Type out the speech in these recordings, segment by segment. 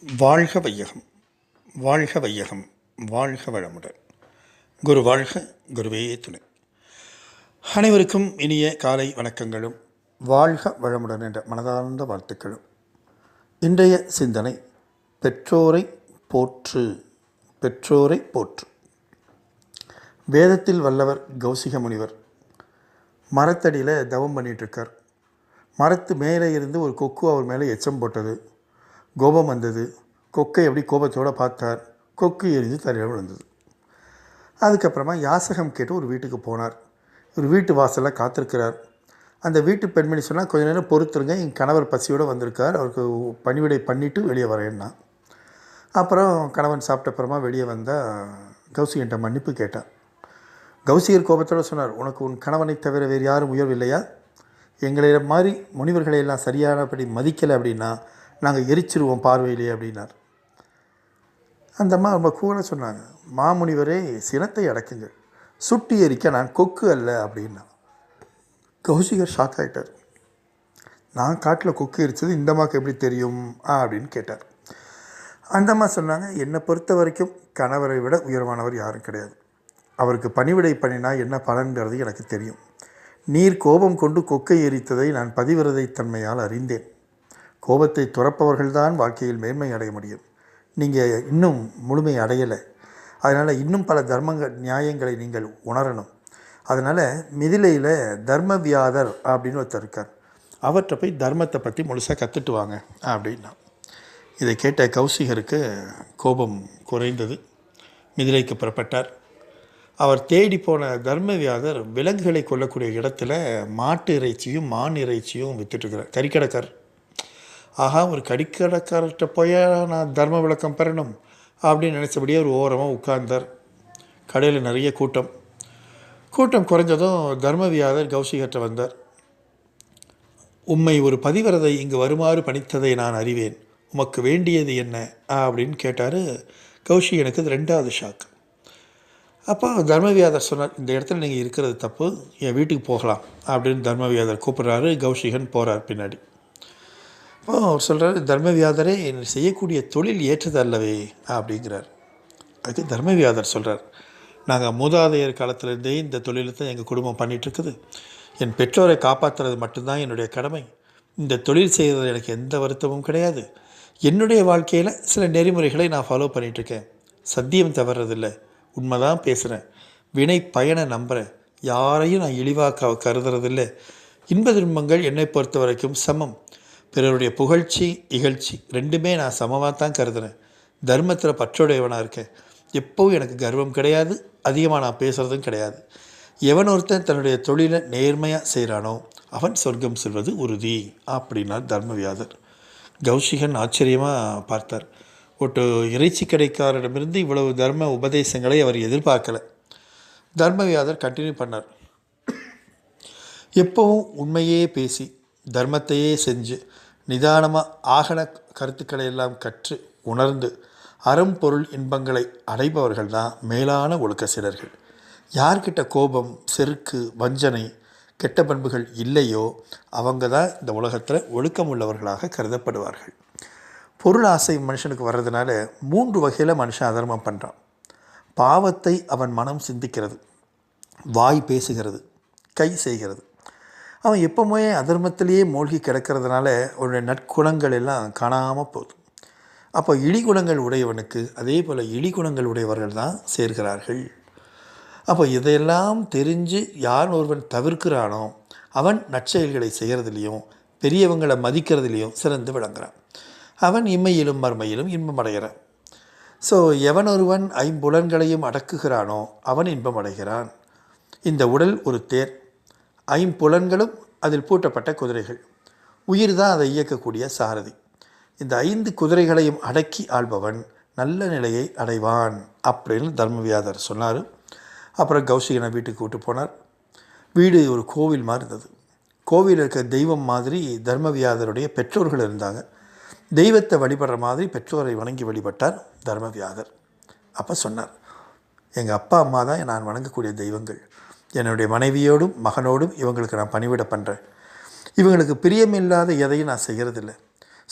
வாழ்க வையகம் வாழ்க வையகம் வாழ்க வளமுடன். குரு வாழ்க குருவே துணை. அனைவருக்கும் இனிய காலை வணக்கங்களும் வாழ்க வளமுடன் என்ற மனதார்ந்த வாழ்த்துக்களும். இன்றைய சிந்தனை பெற்றோரை போற்று பெற்றோரை போற்று. வேதத்தில் வல்லவர் கௌசிக முனிவர் மரத்தடியில் தவம் பண்ணிகிட்ருக்கார் மரத்து மேலே இருந்து ஒரு கொக்கு அவர் மேலே எச்சம் போட்டது. கோபம் வந்தது. கொக்கை எப்படி கோபத்தோடு பார்த்தார். கொக்கு எரிஞ்சு தரையில் விழுந்தது. அதுக்கப்புறமா யாசகம் கேட்டு ஒரு வீட்டுக்கு போனார். ஒரு வீட்டு வாசலில் காத்திருக்கிறார். அந்த வீட்டு பெண்மணி சொன்னால் கொஞ்ச நேரம் பொறுத்துருங்க என் கணவர் பசியோடு வந்திருக்கார். அவருக்கு பணிவிடை பண்ணிவிட்டு வெளியே வரேன்னா. அப்புறம் கணவன் சாப்பிட்ட அப்புறமா வெளியே வந்தால் கௌசிகிட்ட மன்னிப்பு கேட்டான் கௌசிகர் கோபத்தோடு சொன்னார் உனக்கு உன் கணவனை தவிர வேறு யாரும் உயர்வு இல்லையா? எங்களை மாதிரி முனிவர்களை எல்லாம் சரியானபடி மதிக்கலை அப்படின்னா நாங்கள் எரிச்சிருவோம் பார்வையிலே அப்படின்னார். அந்த அம்மா ரொம்ப கூட சொன்னாங்க மாமுனிவரே சினத்தை அடக்குங்கள். சுட்டி எரிக்க நான் கொக்கு அல்ல அப்படின்னா. கௌசிகர் ஷாக் ஆகிட்டார் நான் காட்டில் கொக்கு எரிச்சது இந்த அம்மாவுக்கு எப்படி தெரியும்? அப்படின்னு கேட்டார். அந்த அம்மா சொன்னாங்க என்னை பொறுத்த வரைக்கும் கணவரை விட உயர்வானவர் யாரும் கிடையாது. அவருக்கு பணிவிடை பண்ணினா என்ன பலன்கிறது எனக்கு தெரியும். நீர் கோபம் கொண்டு கொக்கை எரித்ததை நான் பதிவிரதை தன்மையால் அறிந்தேன். கோபத்தை துறப்பவர்கள்தான் வாழ்க்கையில் மேன்மை அடைய முடியும். நீங்கள் இன்னும் முழுமை அடையலை. அதனால் இன்னும் பல தர்மங்கள் நியாயங்களை நீங்கள் உணரணும். அதனால் மிதிலையில் தர்மவியாதர் அப்படின்னு ஒருத்தர் இருக்கார். அவற்றை போய் தர்மத்தை பற்றி முழுசாக கற்றுட்டு வாங்க அப்படின்னா. இதை கேட்ட கௌசிகருக்கு கோபம் குறைந்தது. மிதிலைக்கு புறப்பட்டார். அவர் தேடி போன தர்மவியாதர் விலங்குகளை கொல்லக்கூடிய இடத்துல மாட்டு இறைச்சியும் மான் இறைச்சியும் விற்றுட்டுருக்கிறார் கறிக்கடைக்கார் ஆஹா ஒரு கடிக்கடைக்காரர்கிட்ட போய் நான் தர்ம விளக்கம் பெறணும் அப்படின்னு நினச்சபடியே ஒரு ஓரமாக உட்கார்ந்தார். கடையில் நிறைய கூட்டம். கூட்டம் குறைஞ்சதும் தர்மவியாதர் கௌசிகர்கிட்ட வந்தார். உம்மை ஒரு பதிவரதை இங்கு வருமாறு பணித்ததை நான் அறிவேன். உமக்கு வேண்டியது என்ன? அப்படின்னு கேட்டார் கௌஷிகனுக்கு இது ரெண்டாவது ஷாக். அப்போ தர்மவியாதர் சொன்னார் இந்த இடத்துல நீங்கள் இருக்கிறது தப்பு. என் வீட்டுக்கு போகலாம். அப்படின்னு தர்மவியாதர் கூப்பிட்றாரு. கௌஷிகன் போகிறார் பின்னாடி. அப்போ அவர் சொல்கிறார் தர்மவியாதரே என்னை செய்யக்கூடிய தொழில் ஏற்றது அல்லவே அப்படிங்கிறார். அதுக்கு தர்மவியாதர் சொல்கிறார் நாங்கள் மூதாதையர் காலத்திலேருந்தே இந்த தொழிலை தான் எங்கள் குடும்பம் பண்ணிகிட்ருக்குது என் பெற்றோரை காப்பாற்றுறது மட்டும்தான் என்னுடைய கடமை. இந்த தொழில் செய்கிறது எனக்கு எந்த வருத்தமும் கிடையாது. என்னுடைய வாழ்க்கையில் சில நெறிமுறைகளை நான் ஃபாலோ பண்ணிகிட்ருக்கேன் சத்தியம் தவறதில்லை. உண்மை தான் பேசுகிறேன் வினை பயனை நம்புகிறேன் யாரையும் நான் இழிவாக கருதுறதில்லை. இன்ப துன்பங்கள் என்னை பொறுத்த வரைக்கும் சமம். பிறருடைய புகழ்ச்சி இகழ்ச்சி ரெண்டுமே நான் சமமாக தான் கருதுகிறேன் தர்மத்தில் பற்றுடையவனாக இருக்கேன். எப்போவும் எனக்கு கர்வம் கிடையாது அதிகமாக நான் பேசுகிறதும் கிடையாது. எவன் ஒருத்தன் தன்னுடைய தொழிலை நேர்மையாக செய்கிறானோ அவன் சொர்க்கம் செல்வது உறுதி அப்படின்னார் தர்மவியாதர். கௌஷிகன் ஆச்சரியமாக பார்த்தார். ஒரு இறைச்சி கடைக்காரரிடமிருந்து இவ்வளவு தர்ம உபதேசங்களை அவர் எதிர்பார்க்கலை. தர்மவியாதர் கண்டினியூ பண்ணார். எப்பவும் உண்மையே பேசி தர்மத்தையே செஞ்சு நிதானமாக ஆகன கருத்துக்களை எல்லாம் கற்று உணர்ந்து அறம் பொருள் இன்பங்களை அடைபவர்கள் தான் மேலான ஒழுக்க சிலர்கள் யார்கிட்ட கோபம் செருக்கு வஞ்சனை கெட்ட பண்புகள் இல்லையோ அவங்க தான் இந்த உலகத்தில் ஒழுக்கம் உள்ளவர்களாக கருதப்படுவார்கள். பொருள் ஆசை மனுஷனுக்கு வர்றதுனால மூன்று வகையில் மனுஷன் அதர்மம் பண்ணுறான் பாவத்தை அவன் மனம் சிந்திக்கிறது. வாய் பேசுகிறது. கை செய்கிறது. அவன் எப்பவுமே அதர்மத்திலேயே மூழ்கி கிடக்கிறதுனால அவனுடைய நற்குணங்கள் எல்லாம் காணாமல் போகுது. அப்போ இழிகுணங்கள் உடையவனுக்கு அதே போல் இழிகுணங்கள் உடையவர்கள் தான் சேர்கிறார்கள். அப்போ இதையெல்லாம் தெரிஞ்சு யார் ஒருவன் தவிர்க்கிறானோ அவன் நற்செயல்களை செய்கிறதுலையும் பெரியவங்களை மதிக்கிறதுலையும் சிறந்து விளங்குறான். அவன் இம்மையிலும் மறுமையிலும் இன்பம் அடைகிறான். ஸோ எவன் ஒருவன் ஐம்புலன்களையும் அடக்குகிறானோ அவன் இன்பம் அடைகிறான். இந்த உடல் ஒரு தேர். ஐம்புலன்களும் அதில் பூட்டப்பட்ட குதிரைகள். உயிர் தான் அதை இயக்கக்கூடிய சாரதி. இந்த ஐந்து குதிரைகளையும் அடக்கி ஆள்பவன் நல்ல நிலையை அடைவான் அப்படின்னு தர்மவியாதர் சொன்னார். அப்புறம் கௌசிகனை வீட்டுக்கு கூட்டு போனார். வீடு ஒரு கோவில் மாதிரி இருந்தது. கோவிலில் இருக்க தெய்வம் மாதிரி தர்மவியாதருடைய பெற்றோர்கள் இருந்தாங்க. தெய்வத்தை வழிபடுற மாதிரி பெற்றோரை வணங்கி வழிபட்டார் தர்மவியாதர். அப்போ சொன்னார் எங்கள் அப்பா அம்மா தான் நான் வணங்கக்கூடிய தெய்வங்கள். என்னுடைய மனைவியோடும் மகனோடும் இவங்களுக்கு நான் பணிவிட பண்ணுறேன் இவங்களுக்கு பிரியமில்லாத எதையும் நான் செய்கிறதில்ல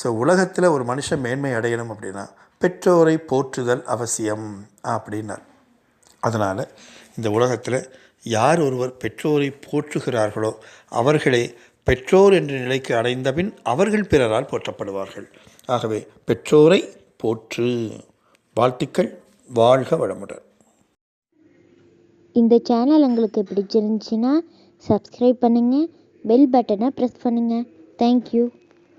ஸோ உலகத்தில் ஒரு மனுஷன் மேன்மை அடையணும் அப்படின்னா பெற்றோரை போற்றுதல் அவசியம் அப்படின்னார். அதனால் இந்த உலகத்தில் யார் ஒருவர் பெற்றோரை போற்றுகிறார்களோ அவர்களே பெற்றோர் என்ற நிலைக்கு அடைந்தபின் அவர்கள் பிறரால் போற்றப்படுவார்கள். ஆகவே பெற்றோரை போற்று. வாழ்த்துக்கள் வாழ்க வளமுடன். இந்த சேனல் உங்களுக்கு பிடிச்சிருந்துச்சின்னா சப்ஸ்கிரைப் பண்ணுங்கள் பெல் பட்டனை ப்ரெஸ் பண்ணுங்கள் தேங்க்யூ